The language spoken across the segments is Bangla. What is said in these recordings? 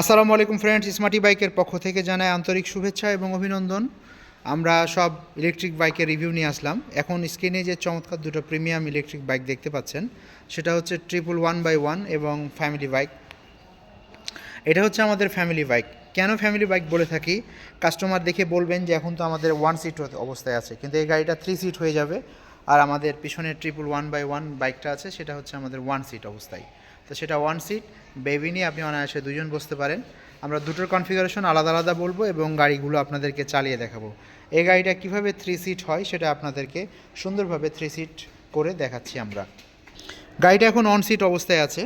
আসসালামু আলাইকুম ফ্রেন্ডস স্মার্টি বাইকের পক্ষ থেকে জানাই আন্তরিক শুভেচ্ছা এবং অভিনন্দন। আমরা সব ইলেকট্রিক বাইকের রিভিউ নিয়ে আসলাম। এখন স্ক্রিনে যে চমৎকার দুটো প্রিমিয়াম ইলেকট্রিক বাইক দেখতে পাচ্ছেন, সেটা হচ্ছে ট্রিপল ওয়ান বাই ওয়ান এবং ফ্যামিলি বাইক এটা হচ্ছে আমাদের ফ্যামিলি বাইক কেন ফ্যামিলি বাইক বলে থাকি? কাস্টমার দেখে বলবেন যে এখন তো আমাদের ওয়ান সিট অবস্থায় আছে, কিন্তু এই গাড়িটা থ্রি সিট হয়ে যাবে। আর আমাদের পিছনে ট্রিপল ওয়ান বাই ওয়ান বাইকটা আছে, সেটা হচ্ছে আমাদের ওয়ান সিট অবস্থায়। তো সেটা ওয়ান সিট বেবি নিয়ে আপনি অনায়াসে দুজন বসতে পারেন। আমরা দুটোর কনফিগারেশন আলাদা আলাদা বলব এবং গাড়িগুলো আপনাদেরকে চালিয়ে দেখাবো। এই গাড়িটা কীভাবে থ্রি সিট হয় সেটা আপনাদেরকে সুন্দরভাবে থ্রি সিট করে দেখাচ্ছি আমরা। গাড়িটা এখন অন সিট অবস্থায় আছে।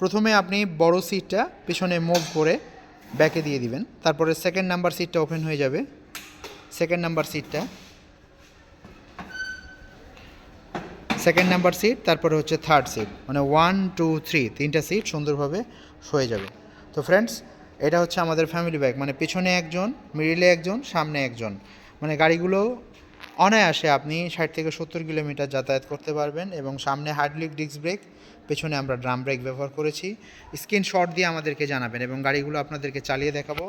প্রথমে আপনি বড় সিটটা পিছনে মুভ করে ব্যাকে দিয়ে দিবেন। তারপরে সেকেন্ড নাম্বার সিটটা ওপেন হয়ে যাবে। সেকেন্ড নাম্বার সিটটা সেকেন্ড নাম্বার সিট তারপরে হচ্ছে থার্ড সিট মানে ওয়ান টু থ্রি তিনটা সিট সুন্দরভাবে হয়ে যাবে। তো ফ্রেন্ডস এটা হচ্ছে আমাদের ফ্যামিলি বাইক মানে পিছনে একজন মিডিলে একজন, সামনে একজন। মানে গাড়িগুলো অনায়াসে আপনি ষাট থেকে সত্তর কিলোমিটার যাতায়াত করতে পারবেন এবং সামনে হার্ডলিক ডিস্ক ব্রেক পেছনে আমরা ড্রাম ব্রেক ব্যবহার করেছি। স্ক্রিন শট দিয়ে আমাদেরকে জানাবেন এবং গাড়িগুলো আপনাদেরকে চালিয়ে দেখাবো।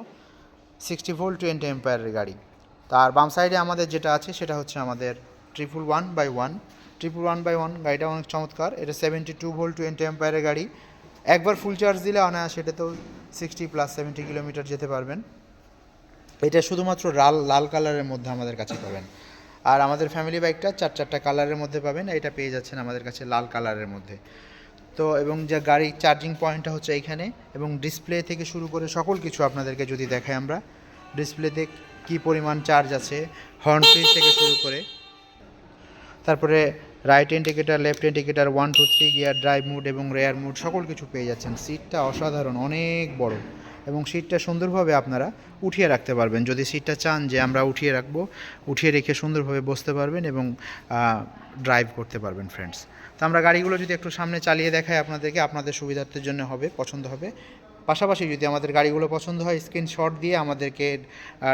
সিক্সটি ভোল্ট টোয়েন্টি এম্পায়ারের গাড়ি। তার বাম সাইডে আমাদের যেটা আছে, সেটা হচ্ছে আমাদের triple one by one triple one by one গাড়িটা অনেক চমৎকার। এটা সেভেন্টি টু ভোল্ট টোয়েন্টি এম্পায়ারের গাড়ি। একবার ফুল চার্জ দিলে অনায়াসে এটাতেও সিক্সটি প্লাস সেভেন্টি কিলোমিটার যেতে পারবেন। এটা শুধুমাত্র লাল লাল কালারের মধ্যে আমাদের কাছে পাবেন। আর আমাদের ফ্যামিলি বাইকটা চার চারটা কালারের মধ্যে পাবেন, এটা পেয়ে যাচ্ছেন আমাদের কাছে লাল কালারের মধ্যে। তো এবং যে গাড়ির চার্জিং পয়েন্টটা হচ্ছে এইখানে, এবং ডিসপ্লে থেকে শুরু করে সকল কিছু আপনাদেরকে যদি দেখাই আমরা ডিসপ্লেতে কী পরিমাণ চার্জ আছে হর্ন সুইচ থেকে শুরু করে, তারপরে right indicator left indicator one two three gear drive mode এবং রেয়ার মুড সকল কিছু পেয়ে যাচ্ছেন। সিটটা অসাধারণ, অনেক বড় এবং সিটটা সুন্দরভাবে আপনারা উঠিয়ে রাখতে পারবেন। যদি সিটটা চান যে আমরা উঠিয়ে রাখব, উঠিয়ে রেখে সুন্দরভাবে বসতে পারবেন এবং ড্রাইভ করতে পারবেন ফ্রেন্ডস তো আমরা গাড়িগুলো যদি একটু সামনে চালিয়ে দেখাই আপনাদেরকে, আপনাদের সুবিধার্থের জন্য হবে, পছন্দ হবে। পাশাপাশি যদি আমাদের গাড়িগুলো পছন্দ হয় স্ক্রিনশট দিয়ে আমাদেরকে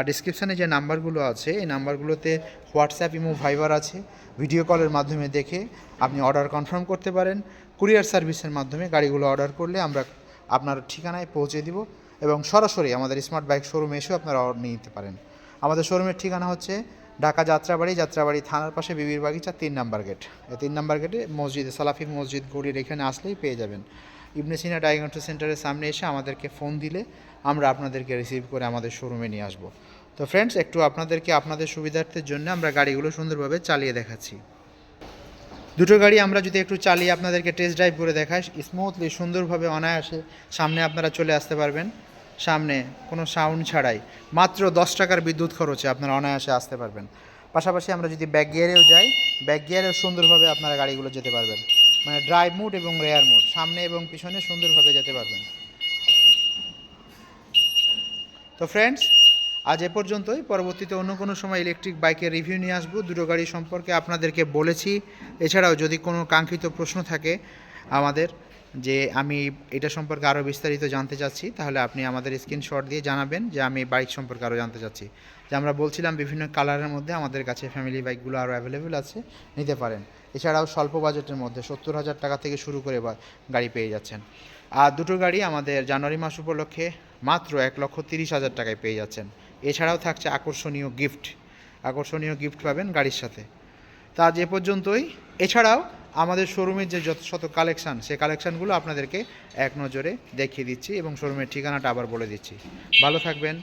ডিসক্রিপশানে যে নাম্বারগুলো আছে, এই নাম্বারগুলোতে হোয়াটসঅ্যাপ ইমো ভাইবার আছে। ভিডিও কলের মাধ্যমে দেখে আপনি অর্ডার কনফার্ম করতে পারেন। কুরিয়ার সার্ভিসের মাধ্যমে গাড়িগুলো অর্ডার করলে আমরা আপনার ঠিকানায় পৌঁছে দিব এবং সরাসরি আমাদের স্মার্ট বাইক শোরুমে এসেও আপনারা অর্ডার নিয়ে নিতে পারেন। আমাদের শোরুমের ঠিকানা হচ্ছে ঢাকা যাত্রাবাড়ি যাত্রাবাড়ি থানার পাশে বিবির বাগিচা, তিন নাম্বার গেট এই তিন নাম্বার গেটে মসজিদে, সালাফি মসজিদ গড়ির এখানে আসলেই পেয়ে যাবেন। ইবনে সিনা ডায়াগনস্টিক সেন্টারের সামনে এসে আমাদেরকে ফোন দিলে আমরা আপনাদেরকে রিসিভ করে আমাদের শোরুমে নিয়ে আসব। তো ফ্রেন্ডস, একটু আপনাদেরকে আপনাদের সুবিধার্থের জন্য আমরা গাড়িগুলো সুন্দরভাবে চালিয়ে দেখাচ্ছি। দুটো গাড়ি আমরা যদি একটু চালিয়ে আপনাদেরকে টেস্ট ড্রাইভ করে দেখাই স্মুথলি সুন্দরভাবে অনায়াসে সামনে আপনারা চলে আসতে পারবেন। সামনে কোনো সাউন্ড ছাড়াই, মাত্র দশ টাকার বিদ্যুৎ খরচে আপনারা অনায়াসে আসতে পারবেন। পাশাপাশি আমরা যদি ব্যাক গিয়ারেও যাই ব্যাক গিয়ারেও সুন্দরভাবে আপনারা গাড়িগুলো যেতে পারবেন। মানে ড্রাইভ মুড এবং রেয়ার মুড, সামনে এবং পিছনে সুন্দরভাবে যেতে পারবেন। তো ফ্রেন্ডস আজ এ পর্যন্তই। পরবর্তীতে অন্য কোনো সময় ইলেকট্রিক বাইকের রিভিউ নিয়ে আসব। দুটো গাড়ি সম্পর্কে আপনাদেরকে বলেছি। এছাড়াও যদি কোনো কাঙ্ক্ষিত প্রশ্ন থাকে আমাদের যে আমি এটা সম্পর্কে আরও বিস্তারিত জানতে চাচ্ছি, তাহলে আপনি আমাদের স্ক্রিনশট দিয়ে জানাবেন যে আমি বাইক সম্পর্কে আরও জানতে চাচ্ছি। যে আমরা বলছিলাম বিভিন্ন কালারের মধ্যে আমাদের কাছে ফ্যামিলি বাইকগুলো আরও অ্যাভেলেবেল আছে, নিতে পারেন। এছাড়াও স্বল্প বাজেটের মধ্যে সত্তর হাজার টাকা থেকে শুরু করে গাড়ি পেয়ে যাচ্ছেন। আর দুটো গাড়ি আমাদের জানুয়ারি মাস উপলক্ষে মাত্র এক লক্ষ তিরিশ হাজার টাকায় পেয়ে যাচ্ছেন। এছাড়াও থাকছে আকর্ষণীয় গিফট। আকর্ষণীয় গিফট পাবেন গাড়ির সাথে। তা এ পর্যন্তই। এছাড়াও আমাদের শোরুমের যে যত শত কালেকশান সেই কালেকশানগুলো আপনাদেরকে এক নজরে দেখিয়ে দিচ্ছি এবং শোরুমের ঠিকানাটা আবার বলে দিচ্ছি। ভালো থাকবেন।